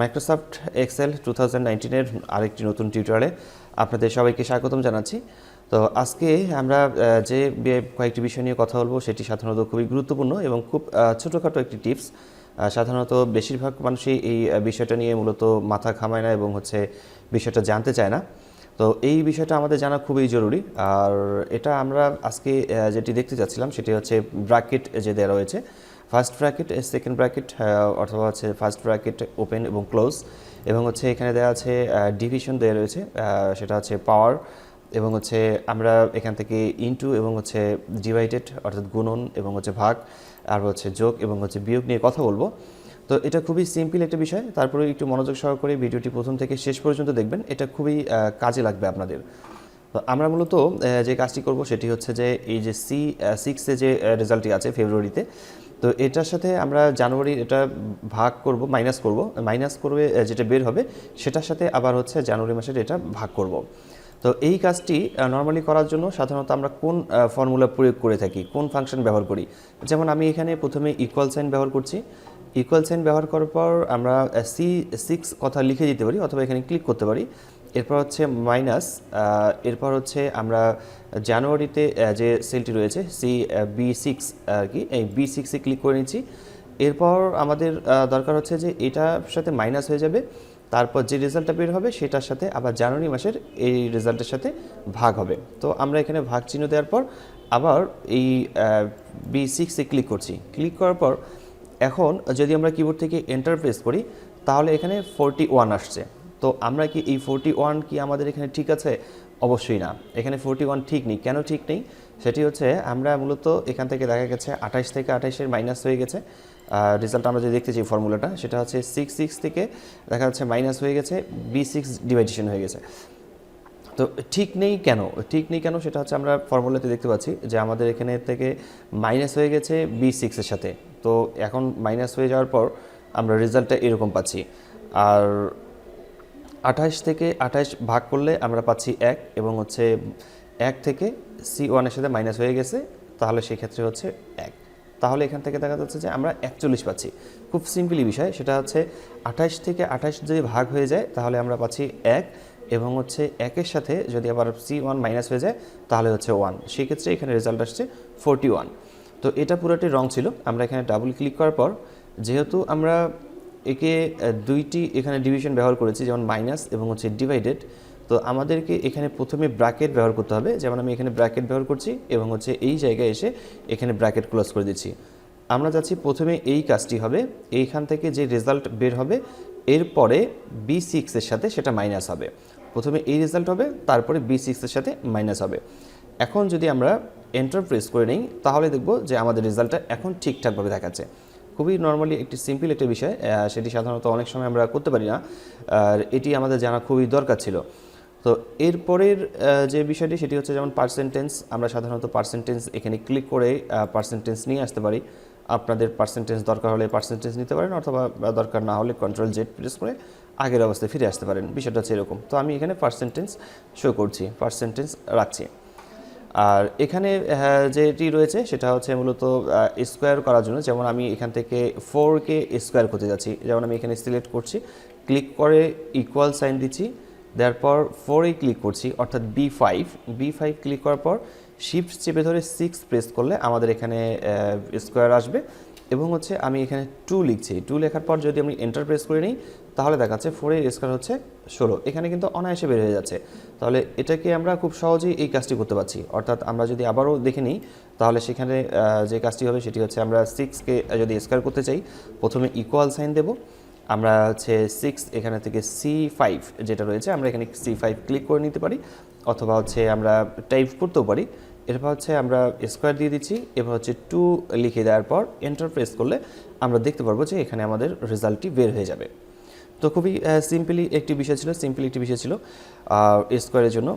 Microsoft Excel two thousand নাইনটিনের আরেকটি নতুন টিউটোরিয়ালে আপনাদের সবাইকে স্বাগতম জানাচ্ছি। তো আজকে আমরা যে কয়েকটি বিষয় নিয়ে কথা বলব সেটি সাধারণত খুবই গুরুত্বপূর্ণ এবং খুব ছোটোখাটো একটি টিপস সাধারণত বেশিরভাগ মানুষই এই বিষয়টা নিয়ে মূলত মাথা ঘামায় না এবং হচ্ছে বিষয়টা জানতে চায় না। তো এই বিষয়টা আমাদের জানা খুবই জরুরি। আর এটা আমরা আজকে যেটি দেখতে যাচ্ছিলাম সেটি হচ্ছে ব্র্যাকেট যে দেওয়া রয়েছে ফার্স্ট ব্র্যাকেট সেকেন্ড ব্র্যাকেট অথবা হচ্ছে ফার্স্ট ব্র্যাকেট ওপেন এবং ক্লোজ। এবং হচ্ছে এখানে দেওয়া আছে ডিভিশন দেওয়া রয়েছে সেটা হচ্ছে পাওয়ার এবং হচ্ছে আমরা এখান থেকে ইনটু এবং হচ্ছে ডিভাইডেড অর্থাৎ গুণন এবং হচ্ছে ভাগ, আর হচ্ছে যোগ এবং হচ্ছে বিয়োগ নিয়ে কথা বলব। তো এটা খুবই সিম্পল একটা বিষয়। তারপরে একটু মনোযোগ সহকারে ভিডিওটি প্রথম থেকে শেষ পর্যন্ত দেখবেন। এটা খুবই কাজে লাগবে আপনাদের। তো আমরা মূলত যে কাজটি করব সেটি হচ্ছে যে এই যে সি সিক্সে যে রেজাল্টটি আছে ফেব্রুয়ারিতে তো এটার সাথে আমরা জানুয়ারি এটা ভাগ করব মাইনাস করব। মাইনাস করবে যেটা বের হবে, সেটার সাথে আবার হচ্ছে জানুয়ারি মাসের এটা ভাগ করব। তো এই কাজটি নর্মালি করার জন্য সাধারণত আমরা কোন ফর্মুলা প্রয়োগ করে থাকি, কোন ফাংশন ব্যবহার করি? যেমন আমি এখানে প্রথমে ইকুয়াল সাইন ব্যবহার করছি। ইকুয়াল সাইন ব্যবহার করার পর আমরা সি সিক্স কথা লিখে দিতে পারি, অথবা এখানে ক্লিক করতে পারি। এরপর হচ্ছে মাইনাস এরপর হচ্ছে আমরা জানুয়ারিতে যে সেলটি রয়েছে সি বি সিক্স আর কি, এই বি সিক্সে ক্লিক করে নিচ্ছি। এরপর আমাদের দরকার হচ্ছে যে এটার সাথে মাইনাস হয়ে যাবে, তারপর যে রেজাল্টটা বের হবে সেটার সাথে আবার জানুয়ারি মাসের এই রেজাল্টের সাথে ভাগ হবে। তো আমরা এখানে ভাগ চিহ্ন দেওয়ার পর আবার এই বি সিক্সে ক্লিক করছি। ক্লিক করার পর এখন যদি আমরা কিবোর্ড থেকে এন্টার প্রেস করি, তাহলে এখানে ফোরটি ওয়ান আসছে। তো আমরা কি এই ফোরটি ওয়ান কি আমাদের এখানে ঠিক আছে? অবশ্যই না। এখানে ফোরটি ওয়ান ঠিক নেই। কেন ঠিক নেই? সেটি হচ্ছে আমরা মূলত এখান থেকে দেখা গেছে আঠাশ থেকে আঠাশের মাইনাস হয়ে গেছে। রেজাল্ট আমরা যে দেখতেছি ফর্মুলাটা সেটা হচ্ছে সিক্স সিক্স থেকে দেখা যাচ্ছে মাইনাস হয়ে গেছে বি সিক্স ডিভাইডেশন হয়ে গেছে। তো ঠিক নেই কেন? ঠিক নেই কেন সেটা হচ্ছে আমরা ফর্মুলাতে দেখতে পাচ্ছি যে আমাদের এখানে থেকে মাইনাস হয়ে গেছে বি সিক্সের সাথে। তো এখন মাইনাস হয়ে যাওয়ার পর আমরা রেজাল্টটা এরকম পাচ্ছি। আর আঠাশ থেকে আঠাশ ভাগ করলে আমরা পাচ্ছি এক এবং হচ্ছে এক থেকে সি ওয়ানের সাথে মাইনাস হয়ে গেছে, তাহলে সেক্ষেত্রে হচ্ছে এক। তাহলে এখান থেকে দেখা যাচ্ছে যে আমরা একচল্লিশ পাচ্ছি। খুব সিম্পলি বিষয়, সেটা হচ্ছে আঠাশ থেকে আঠাশ যদি ভাগ হয়ে যায়, তাহলে আমরা পাচ্ছি এক এবং হচ্ছে একের সাথে যদি আবার সি ওয়ান মাইনাস হয়ে যায়, তাহলে হচ্ছে ওয়ান সেক্ষেত্রে এখানে রেজাল্ট আসছে ফোরটি ওয়ান তো এটা পুরোটি রং ছিল। আমরা এখানে ডাবল ক্লিক করার পর, যেহেতু আমরা একে দুইটি এখানে ডিভিশন ব্যবহার করেছি, যেমন মাইনাস এবং হচ্ছে ডিভাইডেড তো আমাদেরকে এখানে প্রথমে ব্র্যাকেট ব্যবহার করতে হবে। যেমন আমি এখানে ব্র্যাকেট ব্যবহার করছি এবং হচ্ছে এই জায়গায় এসে এখানে ব্র্যাকেট ক্লোজ করে দিচ্ছি। আমরা যাচ্ছি প্রথমে এই কাজটি হবে। এইখান থেকে যে রেজাল্ট বের হবে, এরপরে বি সিক্সের সাথে সেটা মাইনাস হবে। প্রথমে এই রেজাল্ট হবে, তারপরে বি সিক্সের সাথে মাইনাস হবে। এখন যদি আমরা এন্টার প্রেস করে নিই, তাহলে দেখব যে আমাদের রেজাল্টটা এখন ঠিকঠাকভাবে দেখাচ্ছে। খুবই নর্মালি একটি সিম্পল একটা বিষয় সেটি সাধারণত অনেক সময় আমরা করতে পারি না, আর এটি আমাদের জানা খুবই দরকার ছিল। তো এরপরের যে বিষয়টি, সেটি হচ্ছে যেমন পার্সেন্টেন্স আমরা সাধারণত পার্সেন্টেন্স এখানে ক্লিক করে পার্সেন্টেন্স নিয়ে আসতে পারি। আপনাদের পার্সেন্টেন্স দরকার হলে পার্সেন্টেন্স নিতে পারেন, অথবা দরকার না হলে কন্ট্রোল জেড প্রেস করে আগের অবস্থায় ফিরে আসতে পারেন। বিষয়টা হচ্ছে এরকম। তো আমি এখানে পার্সেন্টেন্স শো করছি পার্সেন্টেন্স রাখছি। আর এখানে হ্যাঁ, যেটি রয়েছে সেটা হচ্ছে মূলত স্কোয়ার করার জন্য। যেমন আমি এখান থেকে ফোরকে স্কোয়ার করতে যাচ্ছি। যেমন আমি এখানে সিলেক্ট করছি ক্লিক করে ইকুয়াল সাইন দিচ্ছি দেওয়ার পর ফোরে ক্লিক করছি অর্থাৎ B five B five click করার পর শিফট চেপে ধরে সিক্স প্রেস করলে আমাদের এখানে স্কোয়ার আসবে। এবং হচ্ছে আমি এখানে টু লিখছি। টু লেখার পর যদি আমি এন্টার প্রেস করে নিই তাহলে দেখাচ্ছে ফোরের স্কোয়ার হচ্ছে ষোলো। এখানে কিন্তু অনায়াসে বের হয়ে যাচ্ছে। তাহলে এটাকে আমরা খুব সহজেই এই কাজটি করতে পারছি। অর্থাৎ আমরা যদি আবারও দেখে নিই, তাহলে সেখানে যে কাজটি হবে সেটি হচ্ছে আমরা সিক্সকে যদি স্কোয়ার করতে চাই, প্রথমে ইকুয়াল সাইন দেব। আমরা হচ্ছে সিক্স এখানে থেকে সি ফাইভ যেটা রয়েছে, আমরা এখানে সি ফাইভ ক্লিক করে নিতে পারি। অথবা হচ্ছে আমরা টাইপ করতেও পারি। এরপর হচ্ছে আমরা স্কোয়ার দিয়ে দিচ্ছি। এবার হচ্ছে টু লিখে দেওয়ার পর এন্টার প্রেস করলে আমরা দেখতে পারব যে এখানে আমাদের রেজাল্টটি বের হয়ে যাবে। তো খুবই সিম্পলি একটি বিষয় ছিল সিম্পলি একটি বিষয় ছিল স্কোয়ারের জন্য।